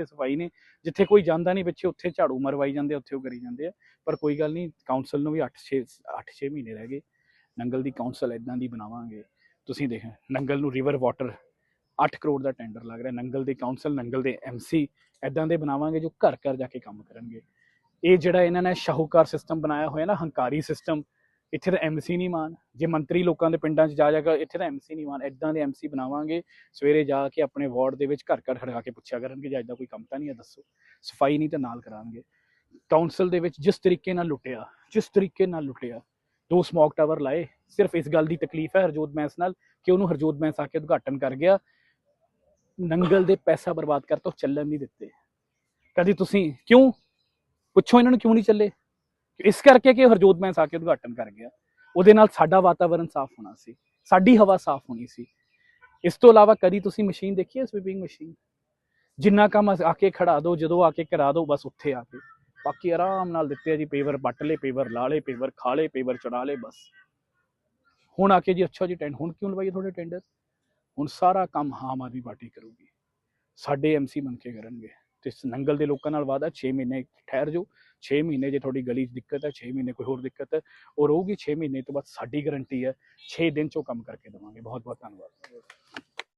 ਇੱਥੇ ਸਫ਼ਾਈ ਨੇ, ਜਿੱਥੇ ਕੋਈ ਜਾਂਦਾ ਨਹੀਂ ਪਿੱਛੇ, ਉੱਥੇ ਝਾੜੂ ਮਰਵਾਈ ਜਾਂਦੇ ਉੱਥੇ ਉਹ ਕਰੀ ਜਾਂਦੇ ਆ। ਪਰ ਕੋਈ ਗੱਲ ਨਹੀਂ ਕਾਉਂਸਲ ਨੂੰ ਵੀ 8 6 8 6 ਮਹੀਨੇ ਰਹਿ ਗਏ। ਨੰਗਲ ਦੀ ਕਾਉਂਸਲ ਇਦਾਂ ਦੀ ਬਣਾਵਾਂਗੇ। ਤੁਸੀਂ ਦੇਖ, ਨੰਗਲ ਨੂੰ ਰਿਵਰ ਵਾਟਰ 8 ਕਰੋੜ ਦਾ ਟੈਂਡਰ ਲੱਗ ਰਿਹਾ। ਨੰਗਲ ਦੀ ਕਾਉਂਸਲ ਨੰਗਲ ਦੇ ਐਮਸੀ ਇਦਾਂ ਦੇ ਬਣਾਵਾਂਗੇ ਜੋ ਘਰ ਘਰ ਜਾ ਕੇ ਕੰਮ ਕਰਨਗੇ। ਇਹ ਜਿਹੜਾ ਇਹਨਾਂ ਨੇ ਸ਼ਾਹੂਕਾਰ ਸਿਸਟਮ ਬਣਾਇਆ ਹੋਇਆ ਨਾ, ਹੰਕਾਰੀ ਸਿਸਟਮ ਇੱਥੇ ਤਾਂ ਐਮਸੀ ਨਹੀਂ ਮਾਨ। ਜੇ ਮੰਤਰੀ ਲੋਕਾਂ ਦੇ ਪਿੰਡਾਂ 'ਚ ਜਾ ਜਾ ਕੇ ਇੱਥੇ ਤਾਂ ਐਮਸੀ ਨਹੀਂ ਮਾਨ। ਇਦਾਂ ਦੇ ਐਮਸੀ ਬਣਾਵਾਂਗੇ, ਸਵੇਰੇ ਜਾ ਕੇ ਆਪਣੇ ਵਾਰਡ ਦੇ ਵਿੱਚ ਘਰ ਘਰ ਖੜਕਾ ਕੇ ਪੁੱਛਿਆ ਕਰਨਗੇ ਜੇ ਇਦਾਂ ਕੋਈ ਕੰਮ ਤਾਂ ਨਹੀਂ ਹੈ, ਦੱਸੋ। ਸਫ਼ਾਈ ਨਹੀਂ ਤਾਂ ਨਾਲ ਕਰਾਂਗੇ। ਕਾਉਂਸਲ ਦੇ ਵਿੱਚ ਜਿਸ ਤਰੀਕੇ ਨਾਲ ਲੁੱਟਿਆ, ਜਿਸ ਤਰੀਕੇ ਨਾਲ ਲੁੱਟਿਆ, ਦੋ ਸਮੋਕ ਟਾਵਰ ਲਾਏ। ਸਿਰਫ ਇਸ ਗੱਲ ਦੀ ਤਕਲੀਫ ਹੈ ਹਰਜੋਤ ਮੈਂਸ ਨਾਲ ਕਿ ਉਹਨੂੰ ਹਰਜੋਤ ਮੈਂਸ ਆ ਕੇ ਉਦਘਾਟਨ ਕਰ ਗਿਆ। ਨੰਗਲ ਦੇ ਪੈਸਾ ਬਰਬਾਦ ਕਰ ਤੋਂ ਚੱਲਣ ਨਹੀਂ ਦਿੱਤੇ। ਕਦੀ ਤੁਸੀਂ ਕਿਉਂ? ਪੁੱਛੋ ਇਹਨਾਂ ਨੂੰ ਕਿਉਂ ਨਹੀਂ ਚੱਲੇ? ਇਸ ਕਰਕੇ ਕਿ ਹਰਜੋਤ ਮੈਂਸ ਆ ਕੇ ਉਦਘਾਟਨ ਕਰ ਗਿਆ। ਉਹਦੇ ਨਾਲ ਸਾਡਾ ਵਾਤਾਵਰਣ ਸਾਫ਼ ਹੋਣਾ ਸੀ। ਸਾਡੀ ਹਵਾ ਸਾਫ਼ ਹੋਣੀ ਸੀ। ਇਸ ਤੋਂ ਇਲਾਵਾ ਕਦੀ ਤੁਸੀਂ ਮਸ਼ੀਨ ਦੇਖੀ ਹੈ ਸਵੀਪਿੰਗ ਮਸ਼ੀਨ? ਜਿੰਨਾ ਕੰਮ ਆ ਕੇ ਖੜਾ ਦਿਓ ਜਦੋਂ ਆ ਕੇ ਕਰਾ ਦਿਓ ਬਸ ਉੱਥੇ ਆ ਕੇ। ਬਾਕੀ ਆਰਾਮ ਨਾਲ ਦਿੱਤੇ ਜੀ ਪੇਵਰ ਪੱਟ ਲੇ ਪੇਵਰ, ਲਾ ਲੇ ਪੇਵਰ, ਖਾ ਲੇ ਪੇਵਰ, ਚੜਾ ਲੇ ਬਸ। ਹੁਣ ਆ ਕੇ ਜੀ ਅੱਛਾ ਜੀ ਟੈਂਡ, ਹੁਣ ਕਿਉਂ ਲਵਾਈ ਤੁਹਾਡੇ ਟੈਂਡਰ? ਹੁਣ ਸਾਰਾ ਕੰਮ ਆਮ ਆਦਮੀ ਪਾਰਟੀ ਕਰੂਗੀ। ਸਾਡੇ ਐਮਸੀ ਬਣ ਕੇ ਕਰਨਗੇ। ਤੇ ਨੰਗਲ ਦੇ ਲੋਕਾਂ ਨਾਲ ਵਾਦਾ 6 ਮਹੀਨੇ ਠਹਿਰ ਜਾਓ 6 ਮਹੀਨੇ ਜੇ ਤੁਹਾਡੀ ਗਲੀ 'ਚ ਦਿੱਕਤ ਹੈ 6 ਮਹੀਨੇ ਕੋਈ ਹੋਰ ਦਿੱਕਤ ਹੈ, ਉਹ ਰਹੂਗੀ 6 ਮਹੀਨੇ ਤੋਂ ਬਾਅਦ ਸਾਡੀ ਗਾਰੰਟੀ ਹੈ 6 ਦਿਨ 'ਚੋਂ ਕੰਮ ਕਰਕੇ ਦੇਵਾਂਗੇ। ਬਹੁਤ ਬਹੁਤ ਧੰਨਵਾਦ।